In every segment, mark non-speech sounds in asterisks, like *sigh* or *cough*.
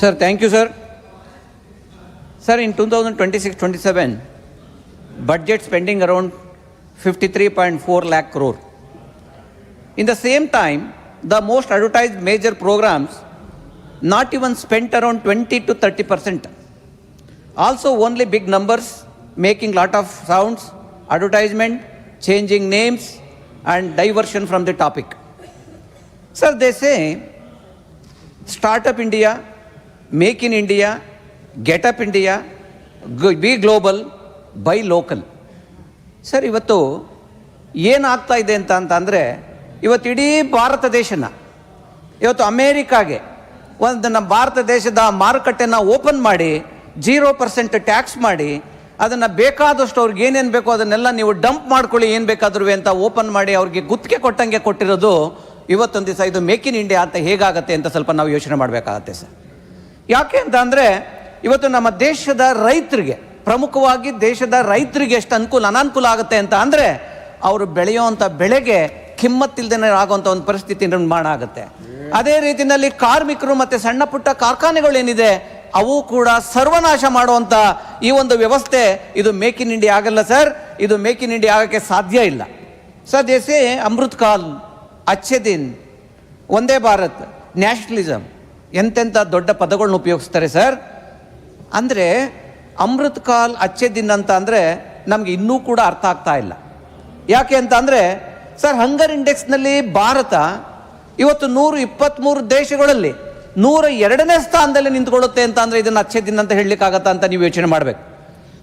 Sir, thank you, sir. Sir, in 2026-27, budget spending around 53.4 lakh crore. In the same time, the most advertised major programs not even spent around 20 to 30 percent. Also, only big numbers making lot of sounds, advertisement, changing names, and diversion from the topic. Sir, they say Startup India, Make in India get up India be global buy local. Sir ಇವತ್ತು ಏನಾಗ್ತಾ ಇದೆ ಅಂತ ಅಂತ ಅಂದರೆ ಇವತ್ತು ಇಡೀ ಭಾರತ ದೇಶನ, ಇವತ್ತು ಅಮೇರಿಕಾಗೆ ಒಂದು ನಮ್ಮ ಭಾರತ ದೇಶದ ಮಾರುಕಟ್ಟೆನ ಓಪನ್ ಮಾಡಿ, ಜೀರೋ ಪರ್ಸೆಂಟ್ ಟ್ಯಾಕ್ಸ್ ಮಾಡಿ, ಅದನ್ನು ಬೇಕಾದಷ್ಟು ಅವ್ರಿಗೆ ಏನೇನು ಬೇಕೋ ಅದನ್ನೆಲ್ಲ ನೀವು ಡಂಪ್ ಮಾಡ್ಕೊಳ್ಳಿ, ಏನು ಬೇಕಾದ್ರೂ ಅಂತ ಓಪನ್ ಮಾಡಿ ಅವ್ರಿಗೆ ಗುತ್ತಿಗೆ ಕೊಟ್ಟಂಗೆ ಕೊಟ್ಟಿರೋದು, ಇವತ್ತೊಂದು ದಿವಸ ಇದು ಮೇಕ್ ಇನ್ ಇಂಡಿಯಾ ಅಂತ ಹೇಗಾಗತ್ತೆ ಅಂತ ಸ್ವಲ್ಪ ನಾವು ಯೋಚನೆ ಮಾಡಬೇಕಾಗತ್ತೆ ಸರ್ ಯಾಕೆ ಅಂತ ಅಂದರೆ ಇವತ್ತು ನಮ್ಮ ದೇಶದ ರೈತರಿಗೆ, ಪ್ರಮುಖವಾಗಿ ದೇಶದ ರೈತರಿಗೆ ಎಷ್ಟು ಅನುಕೂಲ, ಅನಾನುಕೂಲ ಆಗುತ್ತೆ ಅಂತ ಅಂದರೆ ಅವರು ಬೆಳೆಯುವಂಥ ಬೆಳೆಗೆ ಕಿಮ್ಮತ್ತಿಲ್ದೇ ಆಗುವಂಥ ಒಂದು ಪರಿಸ್ಥಿತಿ ನಿರ್ಮಾಣ ಆಗುತ್ತೆ. ಅದೇ ರೀತಿಯಲ್ಲಿ ಕಾರ್ಮಿಕರು ಮತ್ತು ಸಣ್ಣ ಪುಟ್ಟ ಕಾರ್ಖಾನೆಗಳೇನಿದೆ ಅವು ಕೂಡ ಸರ್ವನಾಶ ಮಾಡುವಂಥ ಈ ಒಂದು ವ್ಯವಸ್ಥೆ ಇದು ಮೇಕ್ ಇನ್ ಇಂಡಿಯಾ ಆಗಲ್ಲ ಸರ್, ಇದು ಮೇಕ್ ಇನ್ ಇಂಡಿಯಾ ಆಗೋಕ್ಕೆ ಸಾಧ್ಯ ಇಲ್ಲ. ಸರ್ ದೇಸೆ ಅಮೃತ್ ಕಾಲ್ ಅಚ್ಚೆ ದಿನ್ ಒಂದೇ ಭಾರತ್ ನ್ಯಾಷನಲಿಸಮ್ ಎಂತೆಂಥ ದೊಡ್ಡ ಪದಗಳನ್ನ ಉಪಯೋಗಿಸ್ತಾರೆ ಸರ್? ಅಂದರೆ ಅಮೃತ್ ಕಾಲ್ ಅಚ್ಚೆ ದಿನ ಅಂತ ಅಂದರೆ ನಮಗೆ ಇನ್ನೂ ಕೂಡ ಅರ್ಥ ಆಗ್ತಾ ಇಲ್ಲ. ಯಾಕೆ ಅಂತ ಅಂದರೆ, ಸರ್, ಹಂಗರ್ ಇಂಡೆಕ್ಸ್ನಲ್ಲಿ ಭಾರತ ಇವತ್ತು ನೂರು ಇಪ್ಪತ್ತ್ಮೂರು ದೇಶಗಳಲ್ಲಿ ನೂರ ಎರಡನೇ ಸ್ಥಾನದಲ್ಲಿ ನಿಂತ್ಕೊಳ್ಳುತ್ತೆ ಅಂತ ಅಂದರೆ ಇದನ್ನು ಅಚ್ಚೆ ದಿನ ಅಂತ ಹೇಳಲಿಕ್ಕಾಗತ್ತಾ ಅಂತ ನೀವು ಯೋಚನೆ ಮಾಡಬೇಕು.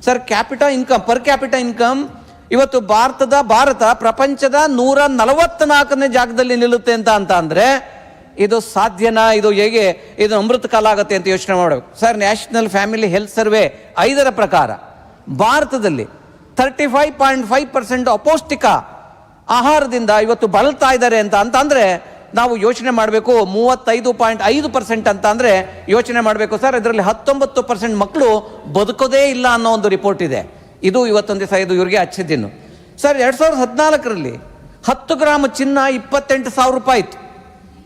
Sir capital income, per capital income ಇವತ್ತು ಭಾರತದ ಭಾರತ ಪ್ರಪಂಚದ ನೂರ ನಲವತ್ನಾಲ್ಕನೇ ಜಾಗದಲ್ಲಿ ನಿಲ್ಲುತ್ತೆ ಅಂತ ಅಂತ ಅಂದರೆ ಇದು ಸಾಧ್ಯನಾ? ಇದು ಹೇಗೆ? ಇದು ಅಮೃತ ಕಾಲ ಆಗುತ್ತೆ ಅಂತ ಯೋಚನೆ ಮಾಡಬೇಕು. Sir national family health survey ಐದರ ಪ್ರಕಾರ ಭಾರತದಲ್ಲಿ thirty five point five percent ಅಪೌಷ್ಟಿಕ ಆಹಾರದಿಂದ ಇವತ್ತು ಬಳಲ್ತಾ ಇದ್ದಾರೆ ಅಂತ ಅಂತ ಅಂದರೆ ನಾವು ಯೋಚನೆ ಮಾಡಬೇಕು ಮೂವತ್ತೈದು ಪಾಯಿಂಟ್ ಐದು ಪರ್ಸೆಂಟ್ ಅಂತ ಅಂದರೆ ಯೋಚನೆ ಮಾಡಬೇಕು. ಸರ್, ಇದರಲ್ಲಿ ಹತ್ತೊಂಬತ್ತು ಪರ್ಸೆಂಟ್ ಮಕ್ಕಳು ಬದುಕೋದೇ ಇಲ್ಲ ಅನ್ನೋ ಒಂದು ರಿಪೋರ್ಟ್ ಇದೆ. ಇದು ಇವತ್ತೊಂದು ದಿವಸ, ಇದು ಇವರಿಗೆ ಹಚ್ಚಿದ್ದೀನು ಸರ್, ಎರಡು ಸಾವಿರದ ಹದಿನಾಲ್ಕರಲ್ಲಿ ಹತ್ತು ಗ್ರಾಮ್ ಚಿನ್ನ ಇಪ್ಪತ್ತೆಂಟು ಸಾವಿರ ರೂಪಾಯಿ ಇತ್ತು.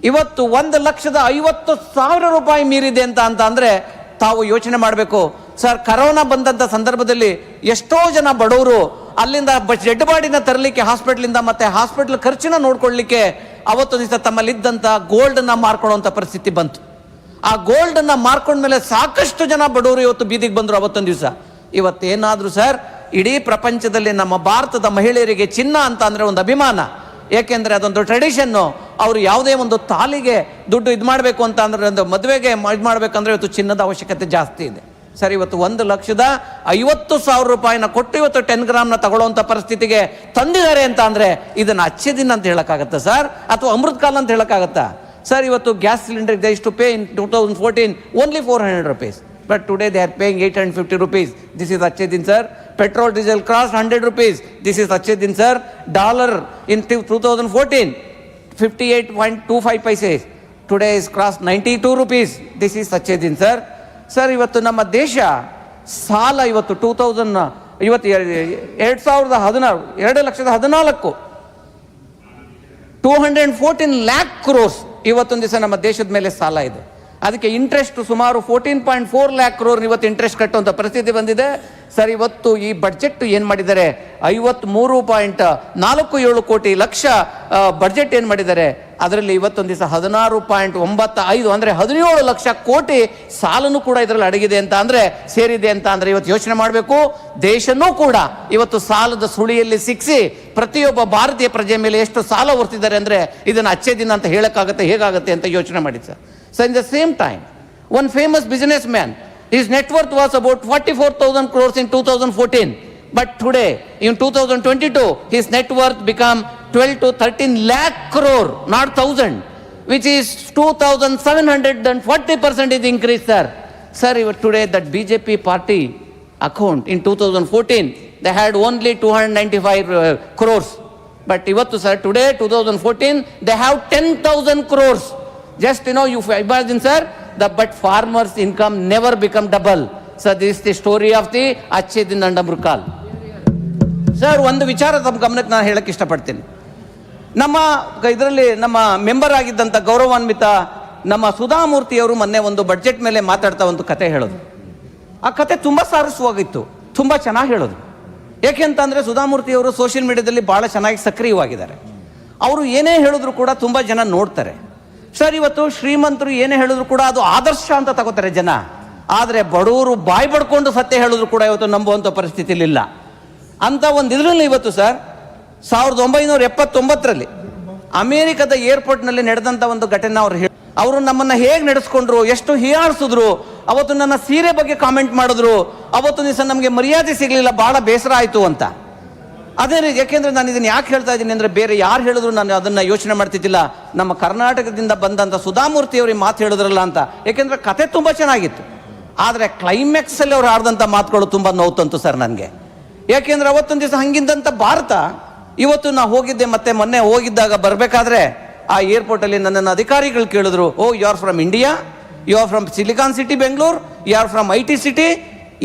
ಇವತ್ತು ಒಂದು ಲಕ್ಷದ ಐವತ್ತು ಸಾವಿರ ರೂಪಾಯಿ ಮೀರಿದೆ ಅಂತ ಅಂತ ಅಂದರೆ ತಾವು ಯೋಚನೆ ಮಾಡಬೇಕು. ಸರ್, ಕರೋನಾ ಬಂದಂಥ ಸಂದರ್ಭದಲ್ಲಿ ಎಷ್ಟೋ ಜನ ಬಡವರು ಅಲ್ಲಿಂದ ಡೆಡ್ ಬಾಡಿನ ತರಲಿಕ್ಕೆ ಹಾಸ್ಪಿಟ್ಲಿಂದ ಮತ್ತೆ ಹಾಸ್ಪಿಟ್ಲ್ ಖರ್ಚಿನ ನೋಡ್ಕೊಳ್ಳಿಕ್ಕೆ ಅವತ್ತು ದಿವಸ ತಮ್ಮಲ್ಲಿದ್ದಂಥ ಗೋಲ್ಡನ್ನು ಮಾರ್ಕೊಳ್ಳೋಂಥ ಪರಿಸ್ಥಿತಿ ಬಂತು. ಆ ಗೋಲ್ಡನ್ನು ಮಾರ್ಕೊಂಡ ಮೇಲೆ ಸಾಕಷ್ಟು ಜನ ಬಡವರು ಇವತ್ತು ಬೀದಿಗೆ ಬಂದರು ಅವತ್ತೊಂದು ದಿವಸ. ಇವತ್ತೇನಾದರೂ ಸರ್, ಇಡೀ ಪ್ರಪಂಚದಲ್ಲಿ ನಮ್ಮ ಭಾರತದ ಮಹಿಳೆಯರಿಗೆ ಚಿನ್ನ ಅಂತ ಅಂದರೆ ಒಂದು ಅಭಿಮಾನ. ಏಕೆಂದರೆ ಅದೊಂದು ಟ್ರೆಡಿಷನ್ನು ಅವರು ಯಾವುದೇ ಒಂದು ತಾಲಿಗೆ ದುಡ್ಡು ಇದು ಮಾಡಬೇಕು ಅಂತ ಅಂದರೆ ಒಂದು ಮದುವೆಗೆ ಇದು ಮಾಡಬೇಕಂದ್ರೆ ಇವತ್ತು ಚಿನ್ನದ ಅವಶ್ಯಕತೆ ಜಾಸ್ತಿ ಇದೆ. ಸರ್, ಇವತ್ತು ಒಂದು ಲಕ್ಷದ ಐವತ್ತು ಸಾವಿರ ರೂಪಾಯಿನ ಕೊಟ್ಟು ಇವತ್ತು ಟೆನ್ ಗ್ರಾಮ್ನ ತಗೊಳ್ಳುವಂಥ ಪರಿಸ್ಥಿತಿಗೆ ತಂದಿದ್ದಾರೆ ಅಂತ ಅಂದರೆ ಇದನ್ನು ಅಚ್ಚೆ ದಿನ ಅಂತ ಹೇಳೋಕ್ಕಾಗತ್ತಾ ಸರ್ ಅಥವಾ ಅಮೃತ್ ಕಾಲ್ ಅಂತ ಹೇಳೋಕ್ಕಾಗತ್ತಾ? ಸರ್ ಇವತ್ತು ಗ್ಯಾಸ್ ಸಿಲಿಂಡರ್ ದೇ ಇಷ್ಟು pay in two thousand fourteen only four hundred rupees but today they are paying eight hundred fifty rupees this is achhe din sir petrol diesel cross hundred rupees this is achhe din sir dollar in two thousand fourteen fifty eight point two five paises today is cross ninety two rupees this is ಸಚ್ಚೆ din sir sir ಇವತ್ತು ನಮ್ಮ ದೇಶ ಸಾಲ ಇವತ್ತು two thousand ಇವತ್ತು ಎರಡು ಸಾವಿರದ ಹದಿನಾರು, ಎರಡು ಲಕ್ಷದ ಹದಿನಾಲ್ಕು. Two hundred fourteen lakh crores ಇವತ್ತೊಂದು ದಿವಸ ನಮ್ಮ ದೇಶದ ಮೇಲೆ ಸಾಲ ಇದೆ. ಅದಕ್ಕೆ ಇಂಟ್ರೆಸ್ಟ್ ಸುಮಾರು fourteen point four lakh crore ಇವತ್ತು ಇಂಟ್ರೆಸ್ಟ್ ಕಟ್ಟುವಂಥ ಪರಿಸ್ಥಿತಿ ಬಂದಿದೆ. ಸರ್, ಇವತ್ತು ಈ ಬಡ್ಜೆಟ್ ಏನು ಮಾಡಿದ್ದಾರೆ? ಐವತ್ತ್ಮೂರು ಪಾಯಿಂಟ್ ನಾಲ್ಕು ಏಳು ಕೋಟಿ ಲಕ್ಷ ಬಡ್ಜೆಟ್ ಏನು ಮಾಡಿದ್ದಾರೆ? ಅದರಲ್ಲಿ ಇವತ್ತೊಂದು ದಿವಸ ಹದಿನಾರು ಪಾಯಿಂಟ್ ಒಂಬತ್ತ ಐದು, ಅಂದರೆ ಹದಿನೇಳು ಲಕ್ಷ ಕೋಟಿ ಸಾಲನೂ ಕೂಡ ಇದರಲ್ಲಿ ಅಡಗಿದೆ ಅಂತ ಅಂದರೆ ಸೇರಿದೆ ಅಂತ ಅಂದರೆ ಇವತ್ತು ಯೋಚನೆ ಮಾಡಬೇಕು. ದೇಶನೂ ಕೂಡ ಇವತ್ತು ಸಾಲದ ಸುಳಿಯಲ್ಲಿ ಸಿಕ್ಕಿಸಿ ಪ್ರತಿಯೊಬ್ಬ ಭಾರತೀಯ ಪ್ರಜೆ ಮೇಲೆ ಎಷ್ಟು ಸಾಲ ಹೊರ್ತಿದ್ದಾರೆ ಅಂದರೆ ಇದನ್ನು ಅಚ್ಚೆ ದಿನ ಅಂತ ಹೇಳೋಕ್ಕಾಗತ್ತೆ, ಹೇಗಾಗುತ್ತೆ ಅಂತ ಯೋಚನೆ ಮಾಡಿ sir. so in the same time one famous business man his net worth was about forty four thousand crores in two thousand fourteen but today in two thousand twenty two his net worth become twelve to thirteen lakh crore not thousand which is two thousand seven hundred and forty percent is increase sir sir ಇವತ್ತು today that B J P party account in two thousand fourteen they had only two hundred ninety five crores but ಇವತ್ತು sir today two thousand fourteen they have ten thousand crores Just, you know, you imagine, sir, the, but farmers income never become double. So this is the story of the ಅಚ್ಚೆ ದಿನ ಮೃಕಾಲ್ sir ಒಂದು ವಿಚಾರ ತಮ್ಮ ಗಮನಕ್ಕೆ ನಾನು ಹೇಳಕ್ಕೆ ಇಷ್ಟಪಡ್ತೀನಿ. ನಮ್ಮ ಇದರಲ್ಲಿ ನಮ್ಮ ಮೆಂಬರ್ ಆಗಿದ್ದಂಥ ಗೌರವಾನ್ವಿತ ನಮ್ಮ ಸುಧಾಮೂರ್ತಿಯವರು ಮೊನ್ನೆ ಒಂದು ಬಡ್ಜೆಟ್ ಮೇಲೆ ಮಾತಾಡ್ತಾ ಒಂದು ಕತೆ ಹೇಳೋದು. ಆ ಕತೆ ತುಂಬ ಸಾರಸ್ವಾಗಿತ್ತು ತುಂಬ ಚೆನ್ನಾಗಿ ಹೇಳೋದು. ಏಕೆಂತಂದರೆ ಸುಧಾಮೂರ್ತಿಯವರು ಸೋಷಿಯಲ್ ಮೀಡಿಯಾದಲ್ಲಿ ಭಾಳ ಚೆನ್ನಾಗಿ ಸಕ್ರಿಯವಾಗಿದ್ದಾರೆ. ಅವರು ಏನೇ ಹೇಳಿದ್ರು ಕೂಡ ತುಂಬ ಜನ ನೋಡ್ತಾರೆ. ಸರ್, ಇವತ್ತು ಶ್ರೀಮಂತರು ಏನೇ ಹೇಳಿದ್ರು ಕೂಡ ಅದು ಆದರ್ಶ ಅಂತ ತಗೋತಾರೆ ಜನ. ಆದರೆ ಬಡವರು ಬಾಯಿ ಬಡ್ಕೊಂಡು ಸತ್ಯ ಹೇಳಿದ್ರು ಕೂಡ ಇವತ್ತು ನಂಬುವಂಥ ಪರಿಸ್ಥಿತಿಲಿಲ್ಲ. ಅಂತ ಒಂದು ಇದರಲ್ಲಿ ಇವತ್ತು ಸರ್, ಸಾವಿರದ ಒಂಬೈನೂರ ಎಪ್ಪತ್ತೊಂಬತ್ತರಲ್ಲಿ ಅಮೇರಿಕದ ಏರ್ಪೋರ್ಟ್ನಲ್ಲಿ ನಡೆದಂಥ ಒಂದು ಘಟನೆ ಅವ್ರು ಹೇಳಿ ಅವರು ನಮ್ಮನ್ನು ಹೇಗೆ ನಡೆಸ್ಕೊಂಡ್ರು, ಎಷ್ಟು ಹೀಯಾಳಿಸಿದ್ರು, ಅವತ್ತು ನನ್ನ ಸೀರೆ ಬಗ್ಗೆ ಕಾಮೆಂಟ್ ಮಾಡಿದ್ರು, ಅವತ್ತು ದಿವಸ ನಮಗೆ ಮರ್ಯಾದೆ ಸಿಗಲಿಲ್ಲ ಭಾಳ ಬೇಸರ ಆಯಿತು ಅಂತ. ಅದೇ ರೀತಿ ಯಾಕೆಂದ್ರೆ ನಾನು ಇದನ್ನು ಯಾಕೆ ಹೇಳ್ತಾ ಇದ್ದೀನಿ ಅಂದರೆ ಬೇರೆ ಯಾರು ಹೇಳಿದ್ರು ನಾನು ಅದನ್ನು ಯೋಚನೆ ಮಾಡ್ತಿದ್ದಿಲ್ಲ. ನಮ್ಮ ಕರ್ನಾಟಕದಿಂದ ಬಂದಂಥ ಸುಧಾಮೂರ್ತಿಯವ್ರಿಗೆ ಮಾತು ಹೇಳಿದ್ರಲ್ಲ ಅಂತ. ಯಾಕೆಂದ್ರೆ ಕತೆ ತುಂಬ ಚೆನ್ನಾಗಿತ್ತು. ಆದರೆ ಕ್ಲೈಮ್ಯಾಕ್ಸಲ್ಲಿ ಅವ್ರು ಆಡಿದಂಥ ಮಾತುಗಳು ತುಂಬ ನೋವು ತಂತು ಸರ್ ನನಗೆ. ಯಾಕೆಂದ್ರೆ ಅವತ್ತೊಂದು ದಿವಸ ಹಂಗಿದ್ದಂಥ ಭಾರತ, ಇವತ್ತು ನಾ ಹೋಗಿದ್ದೆ ಮತ್ತೆ ಮೊನ್ನೆ ಹೋಗಿದ್ದಾಗ ಬರಬೇಕಾದ್ರೆ ಆ ಏರ್ಪೋರ್ಟಲ್ಲಿ ನನ್ನನ್ನು ಅಧಿಕಾರಿಗಳು ಕೇಳಿದ್ರು, ಓ you are from India you are from silicon city Bengaluru you are from I T city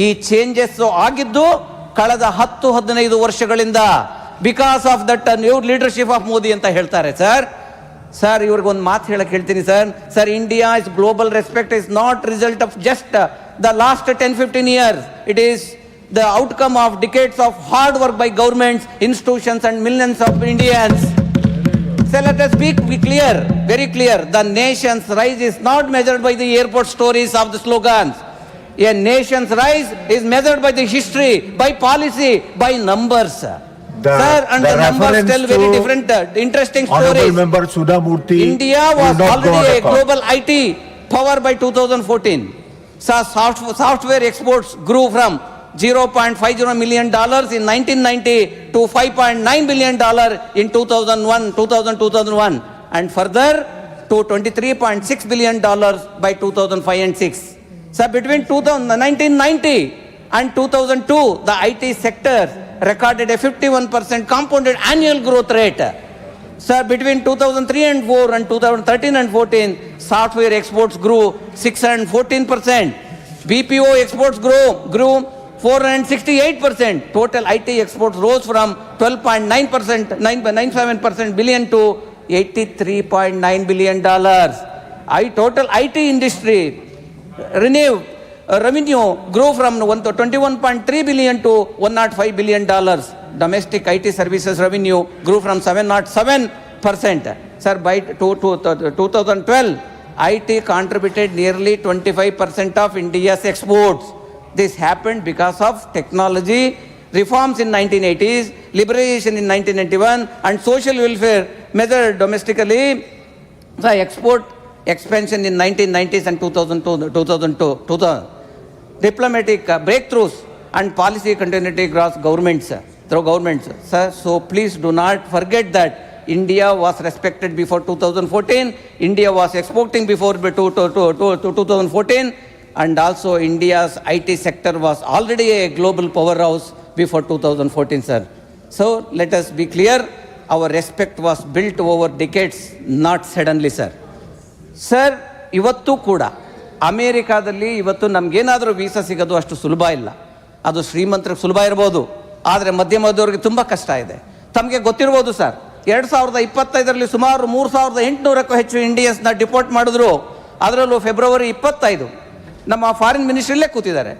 ಈ ಚೇಂಜಸ್ಸು ಆಗಿದ್ದು ಕಳೆದ ಹತ್ತು ಹದಿನೈದು ವರ್ಷಗಳಿಂದ because of that new leadership of Modi ಅಂತ ಹೇಳ್ತಾರೆ ಸರ್ ಸರ್ ಇವ್ರಿಗೆ ಒಂದು ಮಾತು ಹೇಳಕ್ ಹೇಳ್ತೀನಿ sir sir India is global respect is not result of just the last ten fifteen years it is the outcome of decades of hard work by governments institutions and millions of Indians let us be clear, very clear. The nation's rise is not measured by the airport stories of the slogans. A nation's rise is measured by the history, by policy, by numbers. The- Sir, and the the, numbers tell very different, uh, interesting stories. Member Sudha Murthy. India was already a global IT power by 2014. So soft, software exports grew from 0.50 million dollars in 1990 to 5.9 billion dollar in 2001, 2000, 2001, and further to 23.6 billion dollars by 2005 and 6. So between 2000, 1990 and 2002, the IT sector recorded a 51% compounded annual growth rate. Sir, between 2003 and 4 and 2013 and 14, software exports grew 614%. BPO exports grew, grew 468%. Total IT exports rose from 12.9%, 9.97% billion to 83.9 billion dollars. I total IT industry renew uh, revenue grew from one to 21.3 billion to 105 billion dollars. Domestic IT services revenue grew from 707 percent. Sir, by to, to, to 2012, IT contributed nearly 25 percent of India's exports. This happened because of technology reforms in 1980s, liberalization in 1991, and social welfare measured domestically the export expansion in 1990s and 2002, 2002, 2000, diplomatic uh, breakthroughs and policy continuity across governments, uh, through governments. Sir, so please do not forget that India was respected before 2014, India was exporting before to, to, to, to 2014, and also India's IT sector was already a global powerhouse before 2014, sir. So let us be clear, our respect was built over decades, not suddenly, sir. Sir, ಇವತ್ತು ಕೂಡ ಅಮೇರಿಕಾದಲ್ಲಿ ಇವತ್ತು ನಮಗೇನಾದರೂ visa ಸಿಗೋದು ಅಷ್ಟು ಸುಲಭ ಇಲ್ಲ. ಅದು ಶ್ರೀಮಂತರಿಗೆ ಸುಲಭ ಇರ್ಬೋದು, ಆದರೆ ಮಧ್ಯಮದವ್ರಿಗೆ ತುಂಬ ಕಷ್ಟ ಇದೆ. ತಮಗೆ ಗೊತ್ತಿರ್ಬೋದು ಸರ್, ಎರಡು ಸಾವಿರದ ಇಪ್ಪತ್ತೈದರಲ್ಲಿ ಸುಮಾರು ಮೂರು ಸಾವಿರದ ಎಂಟುನೂರಕ್ಕೂ ಹೆಚ್ಚು ಇಂಡಿಯನ್ಸ್ನ ಡಿಪೋರ್ಟ್ ಮಾಡಿದ್ರು. ಅದರಲ್ಲೂ ಫೆಬ್ರವರಿ ಇಪ್ಪತ್ತೈದು, ನಮ್ಮ ಫಾರಿನ್ ಮಿನಿಸ್ಟ್ರಿಲ್ಲೇ ಕೂತಿದ್ದಾರೆ.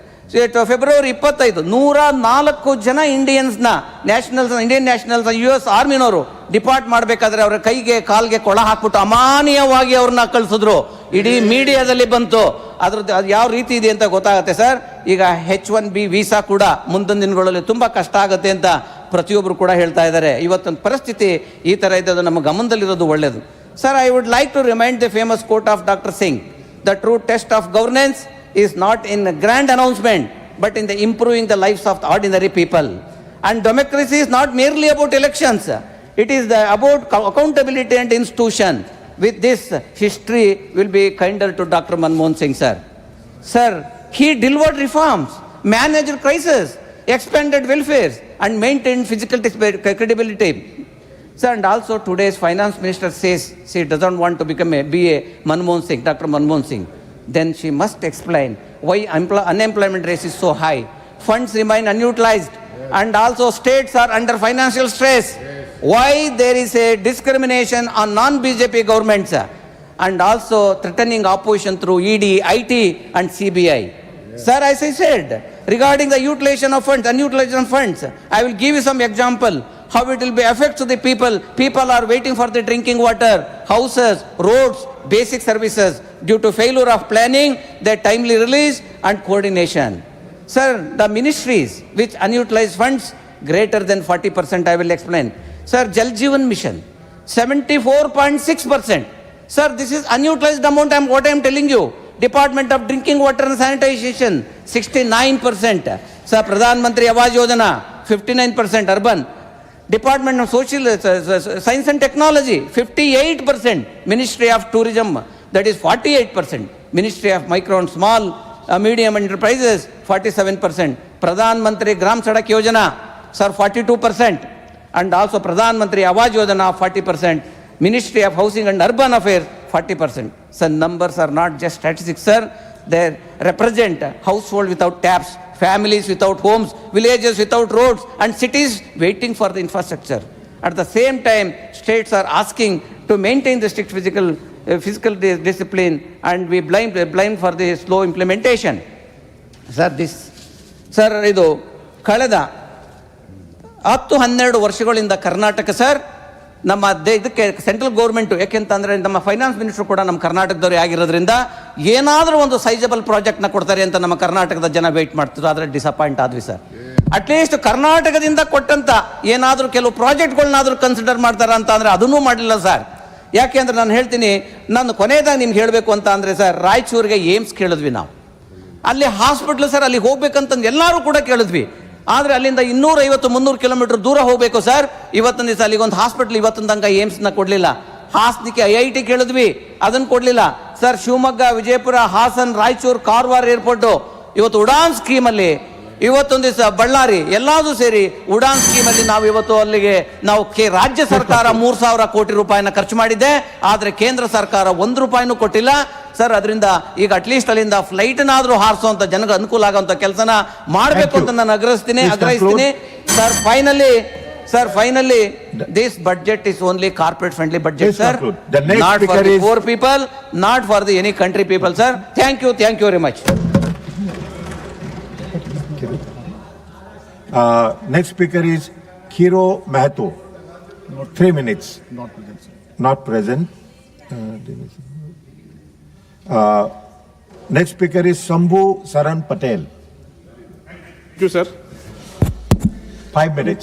ಫೆಬ್ರವರಿ ಇಪ್ಪತ್ತೈದು, ನೂರ ನಾಲ್ಕು ಜನ ಇಂಡಿಯನ್ಸ್ನ nationals Indian nationals U S ಆರ್ಮಿನವರು deport ಮಾಡಬೇಕಾದ್ರೆ ಅವರ ಕೈಗೆ, ಕಾಲ್ಗೆ ಕೊಳ ಹಾಕ್ಬಿಟ್ಟು ಅಮಾನೀಯವಾಗಿ ಅವ್ರನ್ನ ಕಳಿಸಿದ್ರು. ಇಡೀ ಮೀಡಿಯಾದಲ್ಲಿ ಬಂತು. ಅದ್ರದ್ದು ಅದು ಯಾವ ರೀತಿ ಇದೆ ಅಂತ ಗೊತ್ತಾಗುತ್ತೆ ಸರ್. ಈಗ ಹೆಚ್ ಒನ್ ಬಿ ವೀಸಾ ಕೂಡ ಮುಂದಿನ ದಿನಗಳಲ್ಲಿ ತುಂಬ ಕಷ್ಟ ಆಗುತ್ತೆ ಅಂತ ಪ್ರತಿಯೊಬ್ಬರು ಕೂಡ ಹೇಳ್ತಾ ಇದ್ದಾರೆ. ಇವತ್ತೊಂದು ಪರಿಸ್ಥಿತಿ ಈ ಥರ ಇದ್ದದ್ದು ನಮ್ಮ ಗಮನದಲ್ಲಿರೋದು ಒಳ್ಳೆಯದು sir I would like to remind the famous quote of doctor Singh the true test of governance is not in a grand announcement, but in the improving the lives of the ordinary people. And democracy is not merely about elections. It is the, about accountability and institution. With this, history will be kinder to Dr. Manmohan Singh, sir. Sir, he delivered reforms, managed crisis, expanded welfare, and maintained physical credibility. Sir, and also today's finance minister says she doesn't want to become a BA Manmohan Singh, Dr. Manmohan Singh. Then she must explain why empl- unemployment rate is so high, funds remain unutilized, and also states are under financial stress. Why there is a discrimination on non-BJP governments? and also threatening opposition through ED, IT, and CBI. Sir, as I said, regarding the utilization of funds, unutilization of funds, I will give you some example how it will be affect to the people. People are waiting for the drinking water, houses, roads, basic services due to failure of planning, their timely release and coordination. Sir, the ministries which unutilized funds greater than 40%, I will explain. Sir, Jal Jeevan Mission, 74.6%. Sir, this is unutilized amount, I'm, what I am telling you. Department of Drinking Water and Sanitation, 69%. Sir, Pradhan Mantri Awas Yojana, 59% urban. Department of Social uh, Science and Technology, 58%. Ministry of Tourism, that is 48%. Ministry of Micro and Small, uh, Medium Enterprises, 47%. Pradhan Mantri Gram Sadak Yojana, sir, 42%. And also Pradhan Mantri Awas Yojana, 40%. Ministry of Housing and Urban Affairs, 40%. Sir, numbers are not just statistics, sir. They represent household without taps, families without homes, villages without roads, and cities waiting for the infrastructure. At the same time, states are asking to maintain the strict physical, uh, fiscal di- discipline, and we blame, blame for the slow implementation. Sir this sir ಇದು ಕಳೆದ ಹತ್ತು ಹನ್ನೆರಡು ವರ್ಷಗಳಿಂದ Karnataka sir ನಮ್ಮ ದೇ ಇದಕ್ಕೆ central government ಯಾಕೆಂತಂದರೆ ನಮ್ಮ ಫೈನಾನ್ಸ್ ಮಿನಿಸ್ಟರ್ ಕೂಡ ನಮ್ಮ ಕರ್ನಾಟಕದವರೇ ಆಗಿರೋದ್ರಿಂದ ಏನಾದರೂ ಒಂದು ಸೈಜಬಲ್ ಪ್ರಾಜೆಕ್ಟ್ನ ಕೊಡ್ತಾರೆ ಅಂತ ನಮ್ಮ ಕರ್ನಾಟಕದ ಜನ ವೆಯ್ಟ್ ಮಾಡ್ತಿದ್ರು. ಆದರೆ ಡಿಸಪಾಯಿಂಟ್ ಆದ್ವಿ ಸರ್. ಅಟ್ಲೀಸ್ಟ್ ಕರ್ನಾಟಕದಿಂದ ಕೊಟ್ಟಂತ ಏನಾದರೂ ಕೆಲವು ಪ್ರಾಜೆಕ್ಟ್ಗಳನ್ನಾದರೂ ಕನ್ಸಿಡರ್ ಮಾಡ್ತಾರ ಅಂತ ಅಂದರೆ ಅದನ್ನೂ ಮಾಡಲಿಲ್ಲ ಸರ್. ಯಾಕೆ ಅಂದರೆ ನಾನು ಹೇಳ್ತೀನಿ, ನಾನು ಕೊನೆಯದಾಗಿ ನಿಮ್ಗೆ ಹೇಳಬೇಕು ಅಂತ ಅಂದರೆ ಸರ್, ರಾಯಚೂರಿಗೆ ಏಮ್ಸ್ ಕೇಳಿದ್ವಿ ನಾವು. ಅಲ್ಲಿ ಹಾಸ್ಪಿಟ್ಲ್ ಸರ್, ಅಲ್ಲಿ ಹೋಗ್ಬೇಕಂತಂದು ಎಲ್ಲರೂ ಕೂಡ ಕೇಳಿದ್ವಿ. ಆದರೆ ಅಲ್ಲಿಂದ ಇನ್ನೂರ ಐವತ್ತು ಮುನ್ನೂರು ಕಿಲೋಮೀಟರ್ ದೂರ ಹೋಗಬೇಕು ಸರ್. ಇವತ್ತಿನ ದಿವಸ ಅಲ್ಲಿಗೊಂದು ಹಾಸ್ಪಿಟ್ಲ್ ಇವತ್ತಿನ ತನಕ ಏಮ್ಸ್ನ ಕೊಡಲಿಲ್ಲ. ಹಾಸನಕ್ಕೆ ಐ ಐ ಟಿ ಕೇಳಿದ್ವಿ, ಅದನ್ನು ಕೊಡಲಿಲ್ಲ. Sir, Shivamogga, Vijayapura, Hassan, Raichur, Karwar airport. ಇವತ್ತು ಉಡಾನ್ ಸ್ಕೀಮಲ್ಲಿ ಇವತ್ತೊಂದು ದಿವಸ ಬಳ್ಳಾರಿ ಎಲ್ಲಾದರೂ ಸೇರಿ ಉಡಾನ್ ಸ್ಕೀಮಲ್ಲಿ ನಾವು ಇವತ್ತು ಅಲ್ಲಿಗೆ ನಾವು ಕೆ ರಾಜ್ಯ ಸರ್ಕಾರ *laughs* ಮೂರು ಸಾವಿರ ಕೋಟಿ ರೂಪಾಯಿನ ಖರ್ಚು ಮಾಡಿದ್ದೆ ಆದರೆ ಕೇಂದ್ರ ಸರ್ಕಾರ ಒಂದು ರೂಪಾಯಿನೂ ಕೊಟ್ಟಿಲ್ಲ. ಸರ್ ಅದರಿಂದ ಈಗ ಅಟ್ಲೀಸ್ಟ್ ಅಲ್ಲಿಂದ ಫ್ಲೈಟ್ನಾದರೂ ಹಾರಿಸುವಂತ ಜನಕ್ಕೆ ಅನುಕೂಲ ಆಗುವಂತ ಕೆಲಸನ ಮಾಡಬೇಕು ಅಂತ ನಾನು ಆಗ್ರಹಿಸ್ತೀನಿ ಆಗ್ರಹಿಸ್ತೀನಿ. Sir finally sir finally this budget is only corporate friendly budget sir not for the poor people not for the any country people sir thank you thank you very much Uh, next speaker is Kiro Mahato. Three minutes. Not present, sir. Not present. Uh, there is- Uh, Next speaker is Sambhu Saran Patel. Thank you, sir. Five minutes.